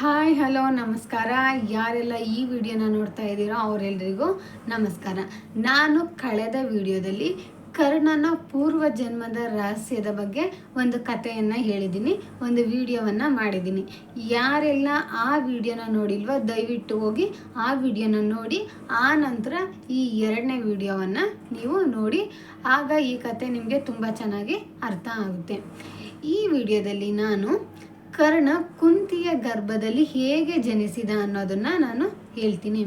Hi hello ನಮಸ್ಕಾರ. ಯಾರೆಲ್ಲ ಈ ವಿಡಿಯೋನ ನೋಡ್ತಾ ಇದ್ದೀರೋ ಅವರೆಲ್ಲರಿಗೂ ನಮಸ್ಕಾರ. ನಾನು ಕಳೆದ ವಿಡಿಯೋದಲ್ಲಿ ಕರ್ಣನ ಪೂರ್ವ ಜನ್ಮದ ರಹಸ್ಯದ ಬಗ್ಗೆ ಒಂದು ಕಥೆಯನ್ನು ಹೇಳಿದ್ದೀನಿ, ಒಂದು ವಿಡಿಯೋವನ್ನು ಮಾಡಿದ್ದೀನಿ. ಯಾರೆಲ್ಲ ಆ ವಿಡಿಯೋನ ನೋಡಿಲ್ವೋ ದಯವಿಟ್ಟು ಹೋಗಿ ಆ ವಿಡಿಯೋನ ನೋಡಿ, ಆ ನಂತರ ಈ ಎರಡನೇ ವಿಡಿಯೋವನ್ನು ನೀವು ನೋಡಿ, ಆಗ ಈ ಕತೆ ನಿಮಗೆ ತುಂಬ ಚೆನ್ನಾಗಿ ಅರ್ಥ ಆಗುತ್ತೆ. ಈ ವಿಡಿಯೋದಲ್ಲಿ ನಾನು ಕರ್ಣ ಕುಂತಿಯ ಗರ್ಭದಲ್ಲಿ ಹೇಗೆ ಜನಿಸಿದ ಅನ್ನೋದನ್ನ ನಾನು ಹೇಳ್ತೀನಿ.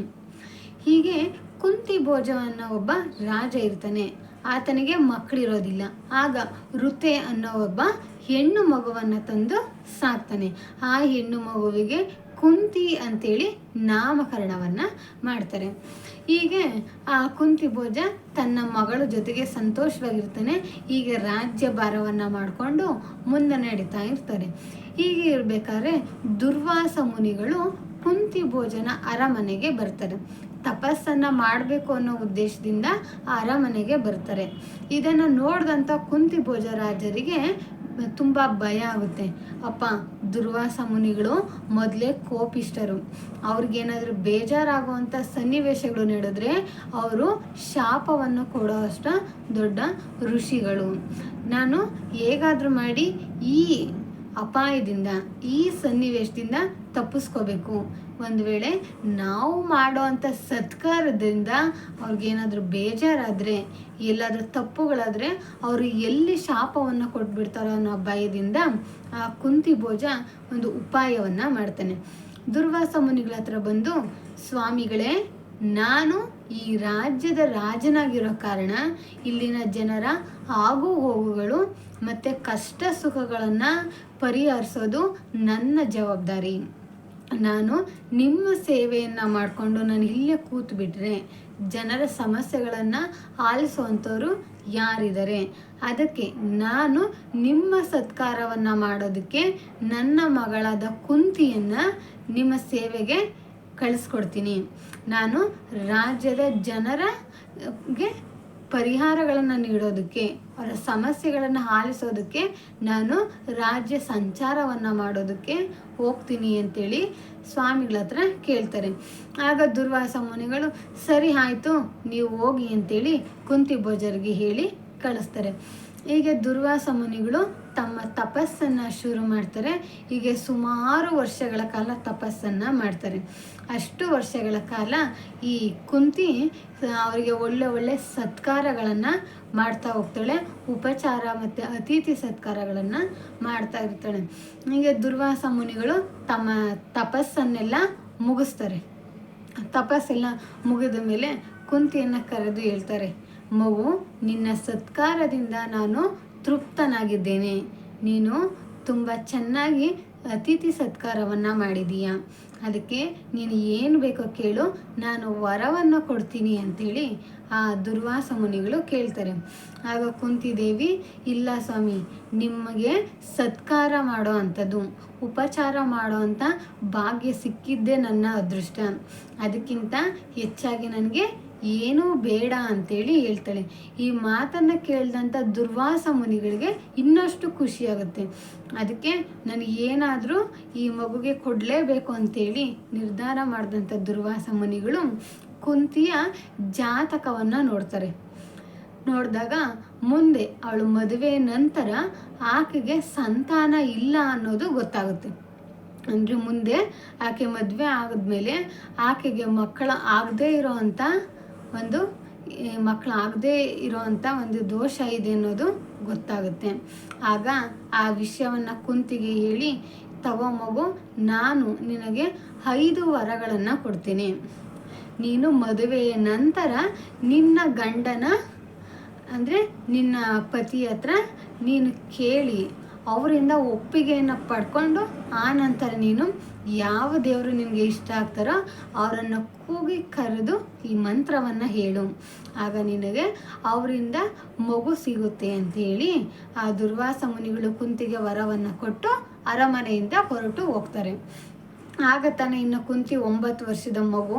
ಹೀಗೆ ಕುಂತಿ ಭೋಜ ಅನ್ನೋ ಒಬ್ಬ ರಾಜ ಇರ್ತಾನೆ. ಆತನಿಗೆ ಮಕ್ಕಳಿರೋದಿಲ್ಲ ಆಗ ಋತೆ ಅನ್ನೋ ಒಬ್ಬ ಹೆಣ್ಣು ಮಗುವನ್ನು ತಂದು ಸಾಕ್ತಾನೆ. ಆ ಹೆಣ್ಣು ಮಗುವಿಗೆ ಕುಂತಿ ಅಂತೇಳಿ ನಾಮಕರಣವನ್ನು ಮಾಡ್ತಾರೆ. ಹೀಗೆ ಆ ಕುಂತಿ ಭೋಜ ತನ್ನ ಮಗಳ ಜೊತೆಗೆ ಸಂತೋಷವಾಗಿರ್ತಾನೆ. ಹೀಗೆ ರಾಜ್ಯ ಭಾರವನ್ನು ಮಾಡಿಕೊಂಡು ಮುಂದೆ ನಡೀತಾ ಇರ್ತಾರೆ. ಹೀಗೆ ಇರಬೇಕಾದ್ರೆ ದುರ್ವಾಸ ಮುನಿಗಳು ಕುಂತಿ ಭೋಜನ ಅರಮನೆಗೆ ಬರ್ತಾರೆ ತಪಸ್ಸನ್ನು ಮಾಡಬೇಕು ಅನ್ನೋ ಉದ್ದೇಶದಿಂದ ಅರಮನೆಗೆ ಬರ್ತಾರೆ. ಇದನ್ನು ನೋಡಿದಂಥ ಕುಂತಿ ಭೋಜ ರಾಜರಿಗೆ ತುಂಬ ಭಯ ಆಗುತ್ತೆ. ಅಪ್ಪ, ದುರ್ವಾಸ ಮುನಿಗಳು ಮೊದಲೇ ಕೋಪಿಷ್ಟರು ಅವ್ರಿಗೇನಾದರೂ ಬೇಜಾರಾಗುವಂಥ ಸನ್ನಿವೇಶಗಳು ನಡೆದ್ರೆ ಅವರು ಶಾಪವನ್ನು ಕೊಡೋ ದೊಡ್ಡ ಋಷಿಗಳು. ನಾನು ಹೇಗಾದರೂ ಮಾಡಿ ಈ ಅಪಾಯದಿಂದ ಈ ಸನ್ನಿವೇಶದಿಂದ ತಪ್ಪಿಸ್ಕೋಬೇಕು. ಒಂದು ವೇಳೆ ನಾವು ಮಾಡೋ ಅಂಥ ಸತ್ಕಾರದಿಂದ ಅವ್ರಿಗೇನಾದರೂ ಬೇಜಾರಾದರೆ, ಎಲ್ಲಾದರೂ ತಪ್ಪುಗಳಾದರೆ ಅವರು ಎಲ್ಲಿ ಶಾಪವನ್ನು ಕೊಟ್ಬಿಡ್ತಾರೋ ಅನ್ನೋ ಭಯದಿಂದ ಆ ಕುಂತಿ ಭೋಜ ಒಂದು ಉಪಾಯವನ್ನು ಮಾಡ್ತಾನೆ. ದುರ್ವಾಸ ಮುನಿಗಳ ಹತ್ರ ಬಂದು, ಸ್ವಾಮಿಗಳೇ, ನಾನು ಈ ರಾಜ್ಯದ ರಾಜನಾಗಿರೋ ಕಾರಣ ಇಲ್ಲಿನ ಜನರ ಆಗು ಹೋಗುಗಳು ಮತ್ತು ಕಷ್ಟ ಸುಖಗಳನ್ನು ಪರಿಹರಿಸೋದು ನನ್ನ ಜವಾಬ್ದಾರಿ. ನಾನು ನಿಮ್ಮ ಸೇವೆಯನ್ನು ಮಾಡಿಕೊಂಡು ನಾನು ಇಲ್ಲೇ ಕೂತು ಬಿಟ್ಟರೆ ಜನರ ಸಮಸ್ಯೆಗಳನ್ನು ಆಲಿಸುವಂಥವ್ರು ಯಾರಿದ್ದಾರೆ? ಅದಕ್ಕೆ ನಾನು ನಿಮ್ಮ ಸತ್ಕಾರವನ್ನು ಮಾಡೋದಕ್ಕೆ ನನ್ನ ಮಗಳಾದ ಕುಂತಿಯನ್ನು ನಿಮ್ಮ ಸೇವೆಗೆ ಕಳಿಸ್ಕೊಡ್ತೀನಿ. ನಾನು ರಾಜ್ಯದ ಜನರಗೆ ಪರಿಹಾರಗಳನ್ನು ನೀಡೋದಕ್ಕೆ ಅವರ ಸಮಸ್ಯೆಗಳನ್ನು ಆಲಿಸೋದಕ್ಕೆ ನಾನು ರಾಜ್ಯ ಸಂಚಾರವನ್ನು ಮಾಡೋದಕ್ಕೆ ಹೋಗ್ತೀನಿ ಅಂತೇಳಿ ಸ್ವಾಮಿಗಳ ಹತ್ರ ಕೇಳ್ತಾರೆ. ಆಗ ದುರ್ವಾಸ ಮುನಿಗಳು, ಸರಿ ಆಯಿತು, ನೀವು ಹೋಗಿ ಅಂತೇಳಿ ಕುಂತಿ ಭೋಜರಿಗೆ ಹೇಳಿ ಕಳಿಸ್ತಾರೆ. ಹೀಗೆ ದುರ್ವಾಸ ಮುನಿಗಳು ತಮ್ಮ ತಪಸ್ಸನ್ನು ಶುರು ಮಾಡ್ತಾರೆ. ಹೀಗೆ ಸುಮಾರು ವರ್ಷಗಳ ಕಾಲ ತಪಸ್ಸನ್ನು ಮಾಡ್ತಾರೆ. ಅಷ್ಟು ವರ್ಷಗಳ ಕಾಲ ಈ ಕುಂತಿ ಅವರಿಗೆ ಒಳ್ಳೆ ಒಳ್ಳೆ ಸತ್ಕಾರಗಳನ್ನು ಮಾಡ್ತಾ ಹೋಗ್ತಾಳೆ. ಉಪಚಾರ ಮತ್ತು ಅತಿಥಿ ಸತ್ಕಾರಗಳನ್ನು ಮಾಡ್ತಾ ಇರ್ತಾಳೆ. ಹೀಗೆ ದುರ್ವಾಸ ಮುನಿಗಳು ತಮ್ಮ ತಪಸ್ಸನ್ನೆಲ್ಲ ಮುಗಿಸ್ತಾರೆ. ತಪಸ್ಸೆಲ್ಲ ಮುಗಿದ ಮೇಲೆ ಕುಂತಿಯನ್ನು ಕರೆದು ಹೇಳ್ತಾರೆ. ಮಗು, ನಿನ್ನ ಸತ್ಕಾರದಿಂದ ನಾನು ತೃಪ್ತನಾಗಿದ್ದೇನೆ. ನೀನು ತುಂಬ ಚೆನ್ನಾಗಿ ಅತಿಥಿ ಸತ್ಕಾರವನ್ನು ಮಾಡಿದೀಯ. ಅದಕ್ಕೆ ನೀನು ಏನು ಬೇಕೋ ಕೇಳು, ನಾನು ವರವನ್ನು ಕೊಡ್ತೀನಿ ಅಂಥೇಳಿ ಆ ದುರ್ವಾಸ ಮುನಿಗಳು ಕೇಳ್ತಾರೆ. ಆಗ ಕುಂತಿದೇವಿ, ಇಲ್ಲ ಸ್ವಾಮಿ ನಿಮಗೆ ಸತ್ಕಾರ ಮಾಡೋ ಅಂಥದ್ದು, ಉಪಚಾರ ಮಾಡೋ ಅಂಥ ಭಾಗ್ಯ ಸಿಕ್ಕಿದ್ದೇ ನನ್ನ ಅದೃಷ್ಟ. ಅದಕ್ಕಿಂತ ಹೆಚ್ಚಾಗಿ ನನಗೆ ಏನೂ ಬೇಡ ಅಂತೇಳಿ ಹೇಳ್ತಾಳೆ. ಈ ಮಾತನ್ನು ಕೇಳಿದಂಥ ದುರ್ವಾಸ ಮುನಿಗಳಿಗೆ ಇನ್ನಷ್ಟು ಖುಷಿಯಾಗುತ್ತೆ. ಅದಕ್ಕೆ ನನಗೆ ಏನಾದರೂ ಈ ಮಗುಗೆ ಕೊಡಲೇಬೇಕು ಅಂತೇಳಿ ನಿರ್ಧಾರ ಮಾಡಿದಂಥ ದುರ್ವಾಸ ಮುನಿಗಳು ಕುಂತಿಯ ಜಾತಕವನ್ನು ನೋಡ್ತಾರೆ. ನೋಡಿದಾಗ ಮುಂದೆ ಅವಳು ಮದುವೆ ನಂತರ ಆಕೆಗೆ ಸಂತಾನ ಇಲ್ಲ ಅನ್ನೋದು ಗೊತ್ತಾಗುತ್ತೆ. ಅಂದರೆ ಮುಂದೆ ಆಕೆ ಮದುವೆ ಆದಮೇಲೆ ಆಕೆಗೆ ಮಕ್ಕಳ ಆಗದೇ ಇರೋ ಅಂಥ ಒಂದು ಮಕ್ಕಳಾಗದೇ ಇರೋವಂಥ ಒಂದು ದೋಷ ಇದೆ ಅನ್ನೋದು ಗೊತ್ತಾಗುತ್ತೆ. ಆಗ ಆ ವಿಷಯವನ್ನು ಕುಂತಿಗೆ ಹೇಳಿ, ತಗೋ ಮಗು, ನಾನು ನಿನಗೆ ಐದು ವರಗಳನ್ನು ಕೊಡ್ತೀನಿ. ನೀನು ಮದುವೆಯ ನಂತರ ನಿನ್ನ ಗಂಡನ, ಅಂದರೆ ನಿನ್ನ ಪತಿ ಹತ್ರ ನೀನು ಕೇಳಿ ಅವರಿಂದ ಒಪ್ಪಿಗೆಯನ್ನು ಪಡ್ಕೊಂಡು ಆ ನಂತರ ನೀನು ಯಾವ ದೇವರು ನಿಮಗೆ ಇಷ್ಟ ಆಗ್ತಾರೋ ಅವರನ್ನು ಕೂಗಿ ಕರೆದು ಈ ಮಂತ್ರವನ್ನು ಹೇಳು. ಆಗ ನಿನಗೆ ಅವರಿಂದ ಮಗು ಸಿಗುತ್ತೆ ಅಂತ ಹೇಳಿ ಆ ದುರ್ವಾಸ ಮುನಿಗಳು ಕುಂತಿಗೆ ವರವನ್ನು ಕೊಟ್ಟು ಅರಮನೆಯಿಂದ ಹೊರಟು ಹೋಗ್ತಾರೆ. ಆಗ ತಾನೇ ಇನ್ನು ಕುಂತಿ ಒಂಬತ್ತು ವರ್ಷದ ಮಗು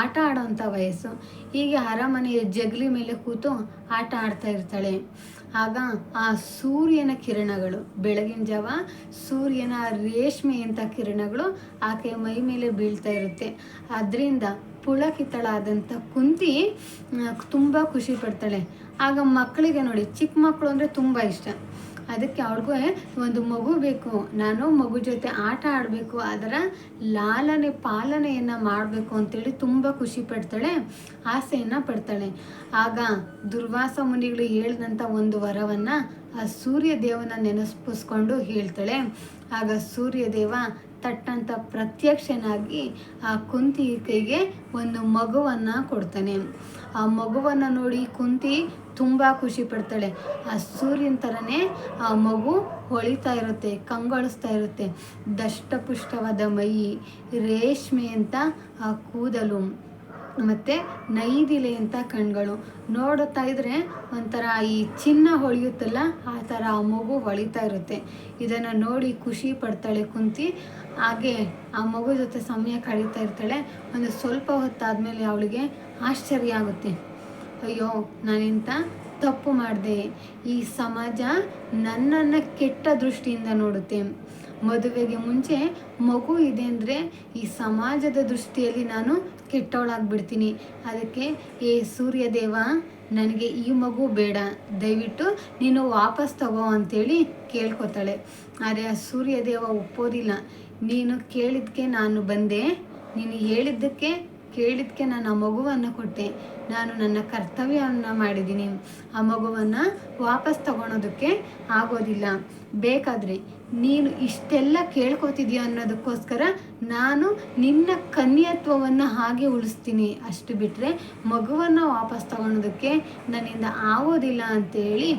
ಆಟ ಆಡೋಂಥ ವಯಸ್ಸು. ಹೀಗೆ ಅರಮನೆಯ ಜಗಲಿ ಮೇಲೆ ಕೂತು ಆಟ ಆಡ್ತಾ ಇರ್ತಾಳೆ. ಆಗ ಆ ಸೂರ್ಯನ ಕಿರಣಗಳು, ಬೆಳಗಿನ ಜಾವ ಸೂರ್ಯನ ರೇಷ್ಮೆಯಂಥ ಕಿರಣಗಳು ಆಕೆಯ ಮೈ ಮೇಲೆ ಬೀಳ್ತಾ ಇರುತ್ತೆ. ಅದರಿಂದ ಪುಳಕಿತಳಾದಂಥ ಕುಂತಿ ತುಂಬ ಖುಷಿ ಪಡ್ತಾಳೆ. ಆಗ ಮಕ್ಕಳಿಗೆ ನೋಡಿ, ಚಿಕ್ಕ ಮಕ್ಕಳು ಅಂದರೆ ತುಂಬ ಇಷ್ಟ. ಅದಕ್ಕೆ ಅವ್ಳಿಗೂ ಒಂದು ಮಗು ಬೇಕು. ನಾನು ಮಗು ಜೊತೆ ಆಟ ಆಡಬೇಕು. ಅದರ ಲಾಲನೆ, ಪಾಲನೆಯನ್ನು ಮಾಡಬೇಕು. ಅಂತೇಳಿ ತುಂಬ ಖುಷಿ ಪಡ್ತಾಳೆ, ಆಸೆಯನ್ನು ಪಡ್ತಾಳೆ. ಆಗ ದುರ್ವಾಸ ಮುನಿಗಳು ಹೇಳಿದಂಥ ಒಂದು ವರವನ್ನು ಆ ಸೂರ್ಯ ದೇವನ ನೆನೆಸ್ಪಿಸ್ಕೊಂಡು ಹೇಳ್ತಾಳೆ. ಆಗ ಸೂರ್ಯ ತಟ್ಟಂತ ಪ್ರತ್ಯಕ್ಷನಾಗಿ ಆ ಕುಂತಿ ಕೈಗೆ ಒಂದು ಮಗುವನ್ನು ಕೊಡ್ತಾನೆ. ಆ ಮಗುವನ್ನು ನೋಡಿ ಕುಂತಿ ತುಂಬ ಖುಷಿ ಪಡ್ತಾಳೆ. ಆ ಸೂರ್ಯನ ಥರನೇ ಆ ಮಗು ಹೊಳಿತಾ ಇರುತ್ತೆ, ಕಂಗೊಳಿಸ್ತಾ ಇರುತ್ತೆ. ದಷ್ಟಪುಷ್ಟವಾದ ಮೈ, ರೇಷ್ಮೆ ಅಂತ ಆ ಕೂದಲು. ಮತ್ತು ನೈದಿಲೆ ಅಂತ ಕಣ್ಗಳು. ನೋಡುತ್ತಾ ಇದ್ದರೆ ಒಂಥರ ಈ ಚಿನ್ನ ಹೊಳೆಯುತ್ತಲ್ಲ, ಆ ಥರ ಆ ಮಗು ಹೊಳಿತಾ ಇರುತ್ತೆ. ಇದನ್ನು ನೋಡಿ ಖುಷಿ ಪಡ್ತಾಳೆ ಕುಂತಿ. ಹಾಗೆ ಆ ಮಗು ಜೊತೆ ಸಮಯ ಕಳೀತಾ ಇರ್ತಾಳೆ. ಒಂದು ಸ್ವಲ್ಪ ಹೊತ್ತಾದಮೇಲೆ ಅವಳಿಗೆ ಆಶ್ಚರ್ಯ ಆಗುತ್ತೆ. ಅಯ್ಯೋ, ನಾನಿಂತ ತಪ್ಪು ಮಾಡಿದೆ? ಈ ಸಮಾಜ ನನ್ನನ್ನು ಕೆಟ್ಟ ದೃಷ್ಟಿಯಿಂದ ನೋಡುತ್ತೆ. ಮದುವೆಗೆ ಮುಂಚೆ ಮಗು ಇದೆ ಅಂದರೆ ಈ ಸಮಾಜದ ದೃಷ್ಟಿಯಲ್ಲಿ ನಾನು ಕೆಟ್ಟವಳಾಗ್ಬಿಡ್ತೀನಿ. ಅದಕ್ಕೆ, ಏ ಸೂರ್ಯದೇವ ನನಗೆ ಈ ಮಗು ಬೇಡ. ದಯವಿಟ್ಟು ನೀನು ವಾಪಸ್ ತಗೋ ಅಂತೇಳಿ ಕೇಳ್ಕೊತಾಳೆ. ಆದರೆ ಆ ಸೂರ್ಯದೇವ ಒಪ್ಪೋದಿಲ್ಲ. ನೀನು ಕೇಳಿದ್ದಕ್ಕೆ ನಾನು ಬಂದೆ. ನೀನು ಹೇಳಿದ್ದಕ್ಕೆ ಕೇಳಿದ್ದಕ್ಕೆ ನಾನು ಆ ಮಗುವನ್ನು ಕೊಟ್ಟೆ. ನಾನು ನನ್ನ ಕರ್ತವ್ಯವನ್ನು ಮಾಡಿದ್ದೀನಿ. ಆ ಮಗುವನ್ನು ವಾಪಸ್ ತಗೊಳೋದಕ್ಕೆ ಆಗೋದಿಲ್ಲ. ಬೇಕಾದರೆ ನೀನು ಇಷ್ಟೆಲ್ಲ ಕೇಳ್ಕೊತಿದ್ಯಾ ಅನ್ನೋದಕ್ಕೋಸ್ಕರ ನಾನು ನಿನ್ನ ಕನ್ಯತ್ವವನ್ನು ಹಾಗೆ ಉಳಿಸ್ತೀನಿ. ಅಷ್ಟು ಬಿಟ್ಟರೆ ಮಗುವನ್ನು ವಾಪಸ್ ತಗೊಳೋದಕ್ಕೆ ನನ್ನಿಂದ ಆಗೋದಿಲ್ಲ ಅಂತೇಳಿ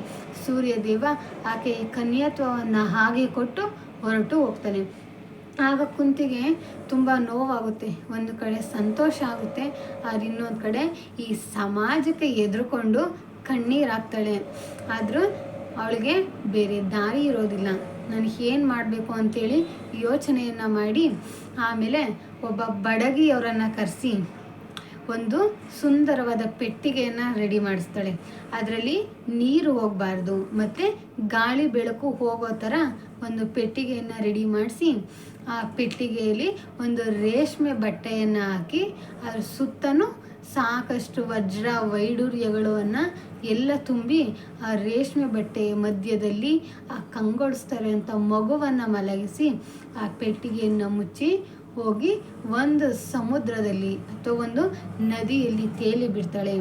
ಸೂರ್ಯದೇವ ಆಕೆ ಕನ್ಯತ್ವವನ್ನು ಹಾಗೆ ಕೊಟ್ಟು ಹೊರಟು ಹೋಗ್ತಾನೆ. ಆಗ ಕುಂತಿಗೆ ತುಂಬ ನೋವಾಗುತ್ತೆ. ಒಂದು ಕಡೆ ಸಂತೋಷ ಆಗುತ್ತೆ. ಆದ್ರೆ ಇನ್ನೊಂದು ಕಡೆ ಈ ಸಮಾಜಕ್ಕೆ ಎದುರುಕೊಂಡು ಕಣ್ಣೀರಾಗ್ತಾಳೆ ಆದರೂ ಅವಳಿಗೆ ಬೇರೆ ದಾರಿ ಇರೋದಿಲ್ಲ. ನನಗೆ ಏನು ಮಾಡಬೇಕು ಅಂತೇಳಿ ಯೋಚನೆಯನ್ನು ಮಾಡಿ, ಆಮೇಲೆ ಒಬ್ಬ ಬಡಗಿಯವರನ್ನು ಕರೆಸಿ ಒಂದು ಸುಂದರವಾದ ಪೆಟ್ಟಿಗೆಯನ್ನು ರೆಡಿ ಮಾಡಿಸ್ತಾಳೆ. ಅದರಲ್ಲಿ ನೀರು ಹೋಗಬಾರ್ದು, ಮತ್ತು ಗಾಳಿ ಬೆಳಕು ಹೋಗೋ ಥರ ಒಂದು ಪೆಟ್ಟಿಗೆಯನ್ನು ರೆಡಿ ಮಾಡಿಸಿ ಆ ಪೆಟ್ಟಿಗೆಯಲ್ಲಿ ಒಂದು ರೇಷ್ಮೆ ಬಟ್ಟೆಯನ್ನು ಹಾಕಿ ಅದ್ರ ಸುತ್ತಲೂ ಸಾಕಷ್ಟು ವಜ್ರ ವೈಡೂರ್ಯಗಳನ್ನು ಎಲ್ಲ ತುಂಬಿ ಆ ರೇಷ್ಮೆ ಬಟ್ಟೆಯ ಮಧ್ಯದಲ್ಲಿ ಆ ಕಂಗೊಳಿಸ್ತಾರೆ ಅಂತ ಮಗುವನ್ನು ಮಲಗಿಸಿ ಆ ಪೆಟ್ಟಿಗೆಯನ್ನು ಮುಚ್ಚಿ ಹೋಗಿ ಒಂದು ಸಮುದ್ರದಲ್ಲಿ ಅಥವಾ ಒಂದು ನದಿಯಲ್ಲಿ ತೇಲಿ ಬಿಡ್ತಾಳೆ.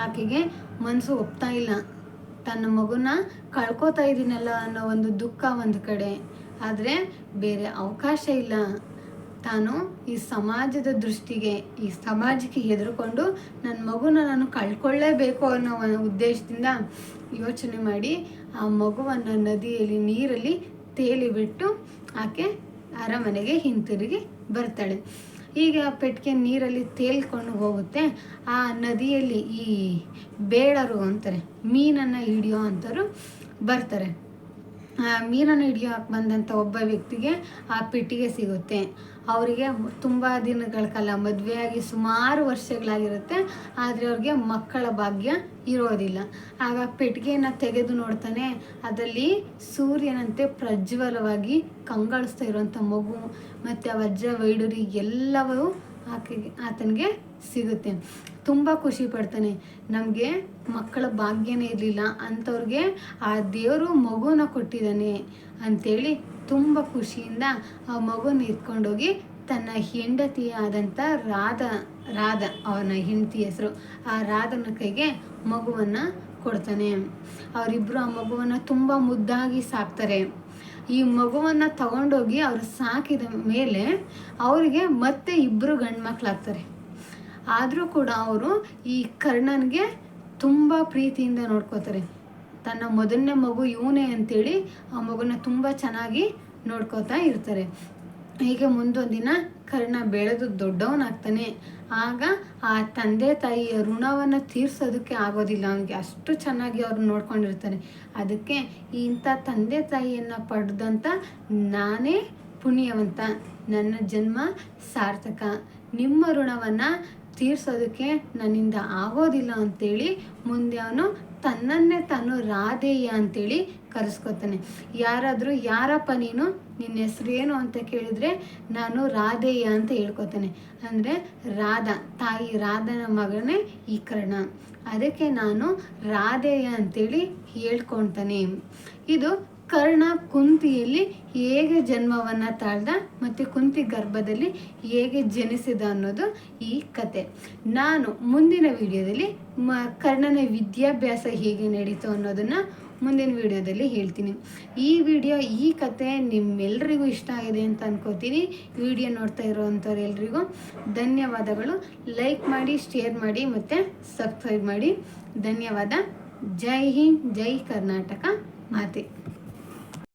ಆಕೆಗೆ ಮನಸ್ಸು ಒಪ್ತಾ ಇಲ್ಲ. ತನ್ನ ಮಗುನ ಕಳ್ಕೊತಾ ಇದ್ದೀನಲ್ಲ ಅನ್ನೋ ಒಂದು ದುಃಖ ಒಂದು ಕಡೆ. ಆದರೆ ಬೇರೆ ಅವಕಾಶ ಇಲ್ಲ. ತಾನು ಈ ಸಮಾಜದ ದೃಷ್ಟಿಗೆ, ಈ ಸಮಾಜಕ್ಕೆ ಹೆದರ್ಕೊಂಡು ನನ್ನ ಮಗುನ ನಾನು ಕಳ್ಕೊಳ್ಳೇಬೇಕು ಅನ್ನೋ ಉದ್ದೇಶದಿಂದ ಯೋಚನೆ ಮಾಡಿ ಆ ಮಗುವನ್ನು ನದಿಯಲ್ಲಿ, ನೀರಲ್ಲಿ ತೇಲಿಬಿಟ್ಟು ಆಕೆ ಅರಮನೆಗೆ ಹಿಂತಿರುಗಿ ಬರ್ತಾಳೆ. ಈಗ ಪೆಟ್ಟಿಗೆ ನೀರಲ್ಲಿ ತೇಲ್ಕೊಂಡು ಹೋಗುತ್ತೆ. ಆ ನದಿಯಲ್ಲಿ ಈ ಬೇಡರು ಅಂತಾರೆ, ಮೀನನ್ನು ಹಿಡಿಯೋ ಅಂಥವ್ರು ಬರ್ತಾರೆ. ಮೀನನ್ನು ಹಿಡಿಯೋಕೆ ಬಂದಂಥ ಒಬ್ಬ ವ್ಯಕ್ತಿಗೆ ಆ ಪೆಟ್ಟಿಗೆ ಸಿಗುತ್ತೆ. ಅವರಿಗೆ ತುಂಬ ದಿನಗಳ ಕಾಲ, ಮದುವೆಯಾಗಿ ಸುಮಾರು ವರ್ಷಗಳಾಗಿರುತ್ತೆ. ಆದರೆ ಅವ್ರಿಗೆ ಮಕ್ಕಳ ಭಾಗ್ಯ ಇರೋದಿಲ್ಲ. ಆಗ ಪೆಟ್ಟಿಗೆಯನ್ನು ತೆಗೆದು ನೋಡ್ತಾನೆ, ಅದರಲ್ಲಿ ಸೂರ್ಯನಂತೆ ಪ್ರಜ್ವಲವಾಗಿ ಕಂಗೊಳಿಸ್ತಾ ಇರುವಂಥ ಮಗು, ಮತ್ತು ಆ ವಜ್ರ ವೈಡೂರಿ ಎಲ್ಲವೂ ಆಕೆಗೆ, ಆತನಿಗೆ ಸಿಗುತ್ತೆ. ತುಂಬ ಖುಷಿ ಪಡ್ತಾನೆ. ನಮಗೆ ಮಕ್ಕಳ ಭಾಗ್ಯನೇ ಇರಲಿಲ್ಲ ಅಂಥವ್ರಿಗೆ ಆ ದೇವರು ಮಗುನ ಕೊಟ್ಟಿದ್ದಾನೆ ಅಂಥೇಳಿ ತುಂಬ ಖುಷಿಯಿಂದ ಆ ಮಗುನ ಎತ್ಕೊಂಡೋಗಿ ತನ್ನ ಹೆಂಡತಿಯಾದಂಥ ರಾಧ ರಾಧ ಅವನ ಹೆಂಡತಿ ಹೆಸರು, ಆ ರಾಧನ ಕೈಗೆ ಮಗುವನ್ನು ಕೊಡ್ತಾನೆ. ಅವರಿಬ್ಬರು ಆ ಮಗುವನ್ನು ತುಂಬ ಮುದ್ದಾಗಿ ಸಾಕ್ತಾರೆ. ಈ ಮಗುವನ್ನು ತಗೊಂಡೋಗಿ ಅವರು ಸಾಕಿದ ಮೇಲೆ ಅವರಿಗೆ ಮತ್ತೆ ಇಬ್ಬರು ಗಂಡು ಮಕ್ಕಳಾಗ್ತಾರೆ ಆದರೂ ಕೂಡ ಅವರು ಈ ಕರ್ಣನ್ಗೆ ತುಂಬ ಪ್ರೀತಿಯಿಂದ ನೋಡ್ಕೋತಾರೆ. ತನ್ನ ಮೊದಲನೇ ಮಗು ಇವನೇ ಅಂತೇಳಿ ಆ ಮಗುನ ತುಂಬ ಚೆನ್ನಾಗಿ ನೋಡ್ಕೋತಾ ಇರ್ತಾರೆ. ಹೀಗೆ ಮುಂದೊಂದು ದಿನ ಕರ್ಣ ಬೆಳೆದು ದೊಡ್ಡವನಾಗ್ತಾನೆ. ಆಗ ಆ ತಂದೆ ತಾಯಿಯ ಋಣವನ್ನು ತೀರ್ಸೋದಕ್ಕೆ ಆಗೋದಿಲ್ಲ. ಅವನಿಗೆ ಅಷ್ಟು ಚೆನ್ನಾಗಿ ಅವ್ರು ನೋಡ್ಕೊಂಡಿರ್ತಾರೆ. ಅದಕ್ಕೆ ಇಂಥ ತಂದೆ ತಾಯಿಯನ್ನು ಪಡೆದಂಥ ನಾನೇ ಪುಣ್ಯವಂತ. ನನ್ನ ಜನ್ಮ ಸಾರ್ಥಕ. ನಿಮ್ಮ ಋಣವನ್ನು ತೀರ್ಸೋದಕ್ಕೆ ನನ್ನಿಂದ ಆಗೋದಿಲ್ಲ ಅಂತೇಳಿ ಮುಂದೆ ಅವನು ತನ್ನನ್ನೇ ತಾನು ರಾಧೇಯ ಅಂತೇಳಿ ಕರೆಸ್ಕೊತಾನೆ. ಯಾರಾದರೂ, ಯಾರಪ್ಪ ನೀನು? ನಿನ್ನ ಹೆಸ್ರೇನು ಅಂತ ಕೇಳಿದರೆ ನಾನು ರಾಧೇಯ ಅಂತ ಹೇಳ್ಕೊತಾನೆ. ಅಂದರೆ ರಾಧಾ, ತಾಯಿ ರಾಧನ ಮಗನೇ ಈ ಕರ್ಣ ಅದಕ್ಕೆ ನಾನು ರಾಧೇಯ ಅಂತೇಳಿ ಹೇಳ್ಕೊತಾನೆ. ಇದು ಕರ್ಣ ಕುಂತಿಯಲ್ಲಿ ಹೇಗೆ ಜನ್ಮವನ್ನು ತಾಳ್ದ ಮತ್ತು ಕುಂತಿ ಗರ್ಭದಲ್ಲಿ ಹೇಗೆ ಜನಿಸಿದ ಅನ್ನೋದು ಈ ಕತೆ. ನಾನು ಮುಂದಿನ ವಿಡಿಯೋದಲ್ಲಿ ಮ, ಕರ್ಣನ ವಿದ್ಯಾಭ್ಯಾಸ ಹೇಗೆ ನಡೀತು ಅನ್ನೋದನ್ನು ಮುಂದಿನ ವಿಡಿಯೋದಲ್ಲಿ ಹೇಳ್ತೀನಿ. ಈ ವಿಡಿಯೋ, ಈ ಕತೆ ನಿಮ್ಮೆಲ್ರಿಗೂ ಇಷ್ಟ ಆಗಿದೆ ಅಂತ ಅನ್ಕೋತೀನಿ. ವಿಡಿಯೋ ನೋಡ್ತಾ ಇರೋವಂಥವ್ರು ಎಲ್ರಿಗೂ ಧನ್ಯವಾದಗಳು. ಲೈಕ್ ಮಾಡಿ, ಶೇರ್ ಮಾಡಿ ಮತ್ತು ಸಬ್ಸ್ಕ್ರೈಬ್ ಮಾಡಿ. ಧನ್ಯವಾದ. ಜೈ ಹಿಂದ್, ಜೈ ಕರ್ನಾಟಕ. ಮಾತೆ.